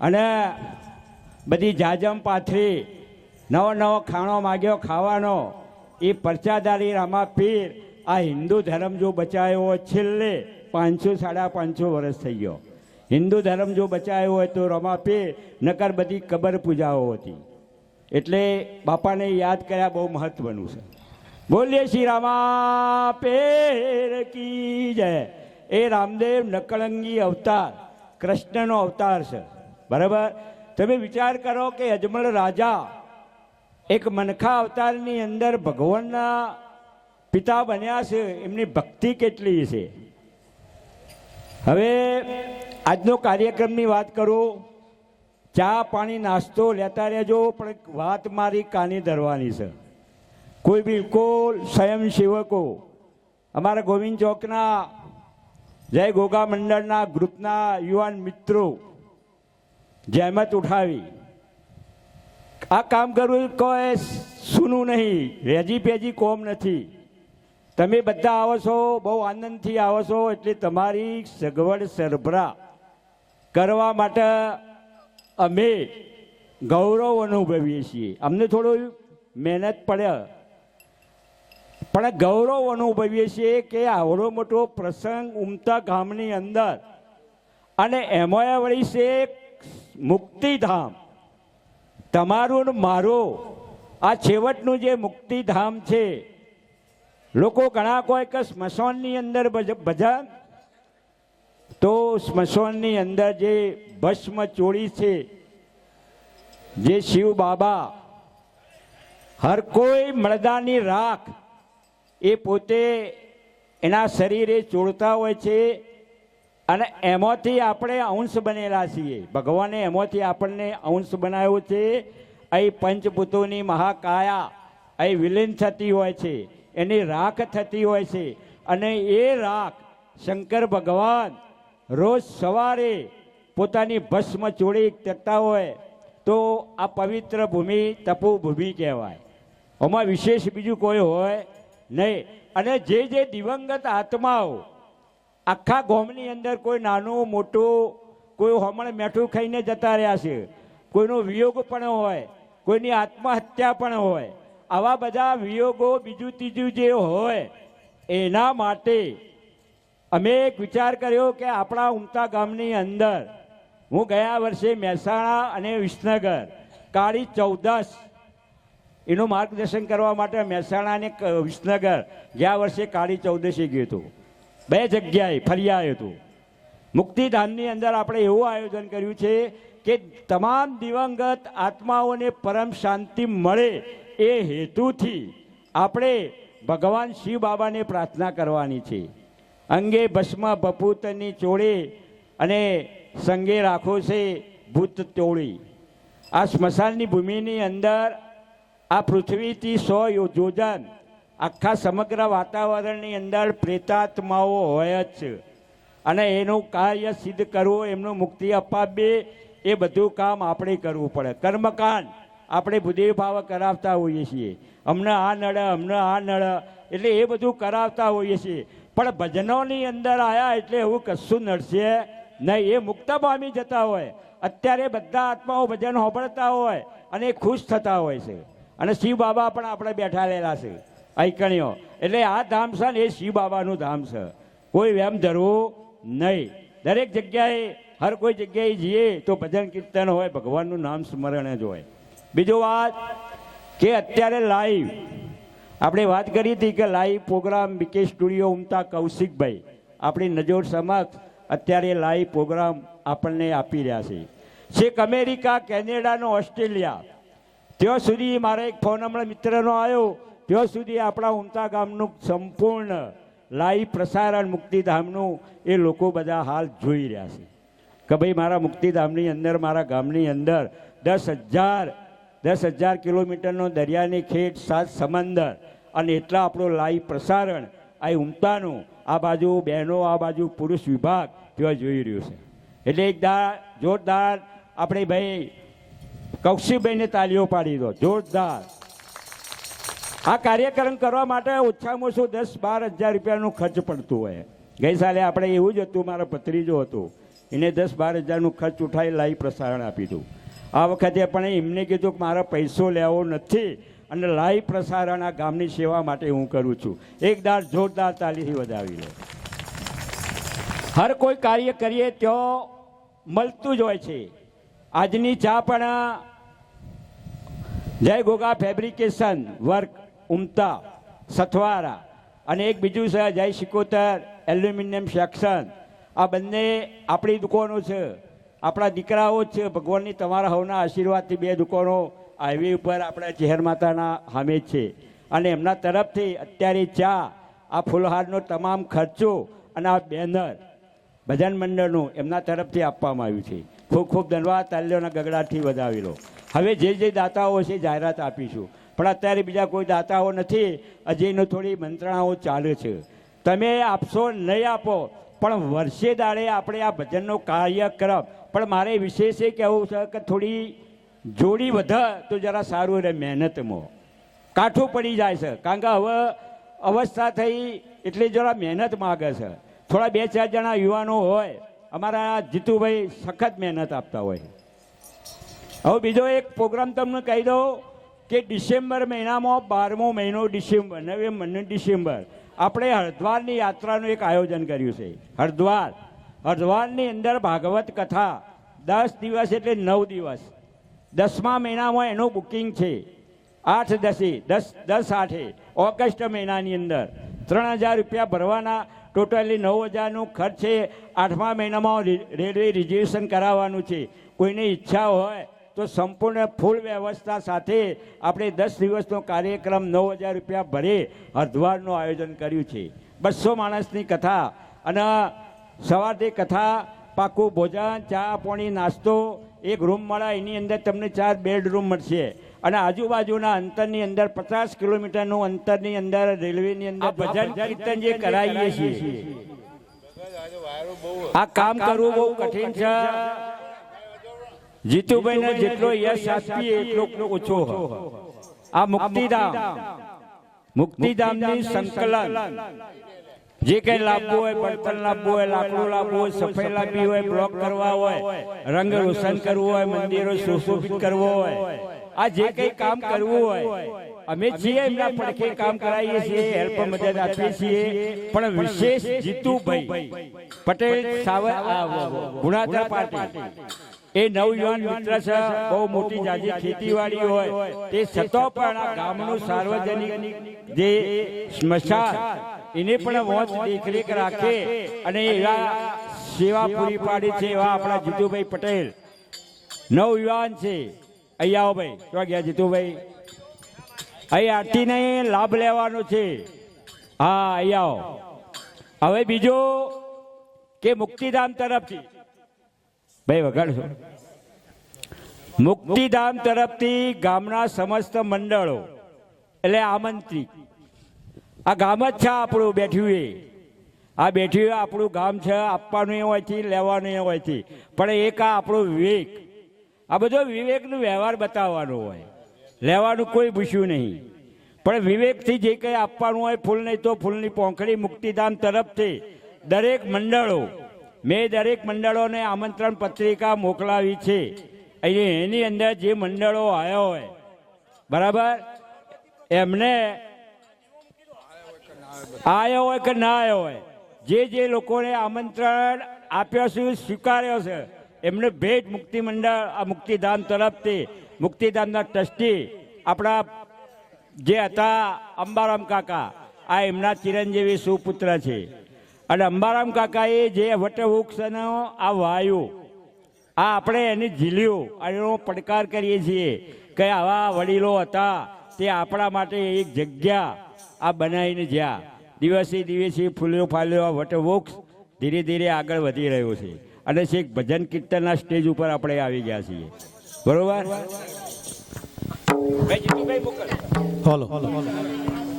અને બધી જાજમ પાથરી, નવો નવો ખાણો માગ્યો, ખાવાનો. એ પરચાદારી રામા પીર આ હિન્દુ ધર્મ જો બચાવ્યો છેલ્લે પાંચસો, સાડા પાંચસો વર્ષ થઈ ગયો. હિન્દુ ધર્મ જો બચાવ્યો હોય તો રમા પીર નકર બધી કબર પૂજાઓ હતી. એટલે બાપાને યાદ કર્યા બહુ મહત્વનું છે. બોલીએ શ્રી રામા પેર કી જય. એ રામદેવ નકળંગી અવતાર. કૃષ્ણનો અવતાર છે. બરાબર? તમે વિચાર કરો કે અજમલ રાજા એક મનખા અવતારની અંદર ભગવાનના પિતા બન્યા છે. એમની ભક્તિ કેટલી છે? હવે આજનો કાર્યક્રમની વાત કરું. ચા પાણી નાસ્તો લેતા રહેજો, પણ વાત મારી કાની ધરવાની છે. કોઈ બિલકુલ સ્વયંસેવકો, અમારા ગોવિંદ ચોકના જય ગોગા મંડળના ગ્રુપના યુવાન મિત્રો, જહેમત ઉઠાવી. આ કામ કરવું કોઈ સૂનું નહીં, રેજી પેજી કોમ નથી. તમે બધા આવો છો, બહુ આનંદથી આવો છો, એટલે તમારી સગવડ સરભરા કરવા માટે અમે ગૌરવ અનુભવીએ છીએ. અમને થોડું મહેનત પડે પણ ગૌરવ અનુભવીએ છીએ કે આવડો મોટો પ્રસંગ ઉમતા ગામની અંદર અને એમાં વળી છે મુક્તિધામ. તમારું મારો આ છેવટનું જે મુક્તિધામ છે. લોકો ઘણા કોઈ કે સ્મશાનની અંદર ભજન. તો સ્મશાનની અંદર જે ભસ્મ ચોળી છે, જે શિવ બાબા, હર કોઈ મળદાની રાખ એ પોતે એના શરીરે ચોળતા હોય છે અને એમાંથી આપણે અંશ બનેલા છીએ. ભગવાને એમાંથી આપણને અંશ બનાવ્યો છે. અહીં પંચભૂતોની મહાકાયા અહીં વિલીન થતી હોય છે. એની રાખ થતી હોય છે. અને એ રાખ શંકર ભગવાન રોજ સવારે પોતાની ભસ્મ ચોળી કરતા હોય તો આ પવિત્ર ભૂમિ તપોભૂમિ કહેવાય. આમાં વિશેષ બીજું કોઈ હોય નહીં. અને જે જે દિવંગત આત્માઓ, આખા ગોમની અંદર કોઈ નાનું, મોટું, કોઈ હમણાં મેઠું ખાઈને જતા રહ્યા છે, કોઈનો વિયોગ પણ હોય, કોઈની આત્મહત્યા પણ હોય, આવા બધા વિયોગો બીજું ત્રીજું જે હોય, એના માટે અમે એક વિચાર કર્યો કે આપણા ઉમતા ગામની અંદર, હું ગયા વર્ષે મહેસાણા અને વિસનગર, કાળી ચૌદસ એનું માર્ગદર્શન કરવા માટે મહેસાણા અને વિસનગર ગયા વર્ષે કાળી ચૌદશી ગયું હતું. બે જગ્યાએ ફરી આવ્યું હતું. મુક્તિધામની અંદર આપણે એવું આયોજન કર્યું છે કે તમામ દિવંગત આત્માઓને પરમ શાંતિ મળે એ હેતુથી આપણે ભગવાન શિવ બાબાને પ્રાર્થના કરવાની છે. અંગે ભસ્મ ભપૂતની ચોળે અને સંગે રાખો છે ભૂત ચોળી આ સ્મશાનની ભૂમિની અંદર આ પૃથ્વીથી સો યોજન આખા સમગ્ર વાતાવરણની અંદર પ્રેતાત્માઓ હોય જ. છે અને એનું કાર્ય સિદ્ધ કરવું, એમનું મુક્તિ અપાવવી એ બધું કામ આપણે કરવું પડે. કર્મકાંડ આપણે બુદ્ધિ ભાવ કરાવતા હોઈએ છીએ. અમને આ નડે અમને આ નડે એટલે એ બધું કરાવતા હોઈએ છીએ. પણ ભજનોની અંદર આવ્યા એટલે એવું કશું નડશે નહીં. એ મુક્ત પામી જતા હોય. અત્યારે બધા આત્માઓ ભજન હોબળતા હોય અને ખુશ થતા હોય છે. અને શિવ બાબા પણ આપણે બેઠા રહેલા છે આઈકણીઓ એટલે આ ધામ છે ને એ શિવ બાબાનું ધામ છે. કોઈ વેમ ધરવું નહીં. દરેક જગ્યાએ, હર કોઈ જગ્યાએ જઈએ તો ભજન કીર્તન હોય, ભગવાનનું નામ સ્મરણ જ હોય. બીજું વાત કે અત્યારે લાઈવ આપણે વાત કરી હતી કે લાઈવ પ્રોગ્રામ બીકે સ્ટુડિયો ઉમતા કૌશિકભાઈ. આપણી નજોર સમક્ષ અત્યારે લાઈવ પ્રોગ્રામ આપણને આપી રહ્યા છે. છેક અમેરિકા, કેનેડાનો, ઓસ્ટ્રેલિયા ત્યાં સુધી મારા એક ફોન હમણાં મિત્રનો આવ્યો. ત્યાં સુધી આપણા ઉમતા ગામનું સંપૂર્ણ લાઈવ પ્રસારણ મુક્તિધામનું એ લોકો બધા હાલ જોઈ રહ્યા છે. કે ભાઈ મારા મુક્તિધામની અંદર, મારા ગામની અંદર દસ હજાર દસ હજાર કિલોમીટરનો દરિયાની ખેડ સાત સમંદર અને એટલા આપણો લાઈવ પ્રસારણ આ ઉમતાનું, આ બાજુ બહેનો, આ બાજુ પુરુષ વિભાગ ત્યાં જોઈ રહ્યું છે. એટલે એક દા જોરદાર આપણે ભાઈ કૌશિકભાઈને તાલીઓ પાડી દો. જોરદાર. આ કાર્યક્રમ કરવા માટે ઓછામાં ઓછું દસ બાર હજાર રૂપિયાનું ખર્ચ પડતું હોય. ગઈ સાલે આપણે એવું જ હતું, મારો ભત્રીજો હતો. એને દસ બાર હજારનું ખર્ચ ઉઠાવી લાઈવ પ્રસારણ આપી દઉં આ વખતે પણ એમને કીધું કે મારો પૈસો લેવો નથી અને લાઈવ પ્રસારણ આ ગામની સેવા માટે હું કરું છું. એકદાર જોરદાર તાલીથી વધાવી લો. હર કોઈ કાર્ય કરીએ ત્યાં મળતું જ હોય છે. આજની ચા પણ જય ગોગા ફેબ્રિકેશન, વર્ક, ઉમતા, સથવારા અને એક બીજું છે, જય શિકોતર એલ્યુમિનિયમ સેક્શન. આ બંને આપણી દુકાનો છે. આપણા દીકરાઓ છે. ભગવાનની તમારા હવના આશીર્વાદથી બે દુકાનો હાઈવે ઉપર આપણા ચહેર માતાના હામે છે. અને એમના તરફથી અત્યારે ચા, આ ફૂલહારનો તમામ ખર્ચો અને આ બેનર ભજન મંડળનું એમના તરફથી આપવામાં આવ્યું છે. ખૂબ ખૂબ ધન્યવાદ તાલ્યોના ગગડાથી વધાવી લો. હવે જે જે દાતાઓ છે જાહેરાત આપીશું. પણ અત્યારે બીજા કોઈ દાતાઓ નથી હજી એનું થોડી મંત્રણાઓ ચાલે છે. તમે આપશો નહીં આપો, પણ વર્ષે દાડે આપણે આ ભજનનો કાર્યક્રમ પણ મારે વિશેષ એ કહેવું છે કે થોડી જોડી વધે તો જરા સારું રહે મહેનતમાં. કાઠું પડી જાય છે. કારણ કે હવે અવસ્થા થઈ એટલે જરા મહેનત માગે છે. થોડા બે ચાર જણા યુવાનો હોય, અમારા જીતુભાઈ સખત મહેનત આપતા હોય. હવે બીજો એક પ્રોગ્રામ તમને કહી દઉં કે ડિસેમ્બર મહિનામાં બારમો મહિનો ડિસેમ્બર નવેમ્બર ને ડિસેમ્બર. આપણે હરદ્વારની યાત્રાનું એક આયોજન કર્યું છે. હરદ્વાર. હરદ્વારની અંદર ભાગવત કથા દસ દિવસ એટલે નવ દિવસ. દસમા મહિનામાં એનું બુકિંગ છે. આઠ દસે, દસ દસ આઠે, ઓગસ્ટ મહિનાની અંદર. ત્રણ હજાર રૂપિયા ભરવાના, ટોટલી નવ હજારનું ખર્ચ છે. આઠમા મહિનામાં રેલવે રિઝર્વેશન કરાવવાનું છે. કોઈને ઈચ્છા હોય તો સંપૂર્ણ ફૂલ વ્યવસ્થા સાથે આપણે દસ દિવસનો કાર્યક્રમ નવ હજાર રૂપિયા ભરે હરદ્વારનું આયોજન કર્યું છે. બસો માણસની કથા અને સવારથી કથા પાકું ભોજન ચા પાણી નાસ્તો એક રૂમ મળે એની અંદર તમને ચાર બેડરૂમ મળશે. અને આજુબાજુના અંતરની અંદર પચાસ કિલોમીટરનું અંતરની અંદર રેલવેની અંદર ભજન કીર્તન જે કરાવીએ છીએ. આ કામ કરવું બહુ કઠિન છે. જીતુભાઈને જેટલો યશ આપીએ એટલો ઓછો આ મુક્તિધામ. મુક્તિધામની સંકલન. જે કઈ લાવવું હોય બળતણ લાવવું હોય લાકડું લાવવું હોય સફાઈ લાવવી હોય બ્લોક કરવા હોય રંગ રોશન કરવું હોય મંદિરો સુશોભિત કરવો હોય આ જે કઈ કામ કરવું હોય અમે છીએ એમના પડખે કામ કરાવીએ છીએ હેલ્પ મદદ આપીએ છીએ. પણ વિશેષ જીતુભાઈ પટેલ સાવ ગુણાધર પાર્ટી એ નવયુવાન મિત્ર છે, બહુ મોટી જાજી ખેતીવાડી હોય. તે છતાં પણ આ ગામનું સાર્વજનિક જે સ્મશાન, એને પણ વોચ દેખરેખ રાખે અને એવા સેવા પૂરી પાડી છે એવા આપણા જીતુભાઈ પટેલ. નવયુવાન છે. અહીંયા આવો ભાઈ કેવા ગયા જીતુભાઈ? અહીં આરતીને લાભ લેવાનો છે. હા અહીંયા આવો. હવે બીજો કે મુક્તિધામ તરફથી. ભાઈ વગાડશો મુક્તિધામ તરફથી ગામના સમસ્ત મંડળો, એટલે આમંત્રિત આ ગામ જ છે આપણું બેઠ્યું એ. આ બેઠ્યું આપણું ગામ છે, આપવાનું એ હોયથી, લેવાનું એ હોયથી. પણ એક આ આપણો વિવેક. આ બધો વિવેકનો વ્યવહાર બતાવવાનો હોય. લેવાનું કોઈ પૂછ્યું નહીં. પણ વિવેકથી જે કંઈ આપવાનું હોય, ફૂલ નહીં તો ફૂલની પોંખડી મુક્તિધામ તરફથી દરેક મંડળો મેં દરેક મંડળોને આમંત્રણ પત્રિકા મોકલાવી છે. અહીં એની અંદર જે મંડળો આવ્યા હોય. બરાબર? એમને આવ્યો હોય કે ના આવ્યો હોય. જે જે લોકોને આમંત્રણ આપ્યો છે, સ્વીકાર્યો છે, એમને ભેટ મુક્તિ મંડળ, આ મુક્તિધામ તરફથી, મુક્તિધામના ટ્રસ્ટી, આપણા જે હતા અંબારામ કાકા, આ એમના ચિરંજીવી સુપુત્ર છે. અને અંબારામ કાકાએ જે વટવૃક્ષનો આ વાયુ, આ આપણે એની ઝીલ્યું એનો પડકાર કરીએ છીએ કે આવા વડીલો હતા, તે આપણા માટે એક જગ્યા આ બનાવીને જ્યાં દિવસે દિવસે ફૂલ્યો ફાલ્યો આ વટવૃક્ષ ધીરે ધીરે આગળ વધી રહ્યો છે. અને છેક ભજન કીર્તનના સ્ટેજ ઉપર આપણે આવી ગયા છીએ. બરોબર? હલો.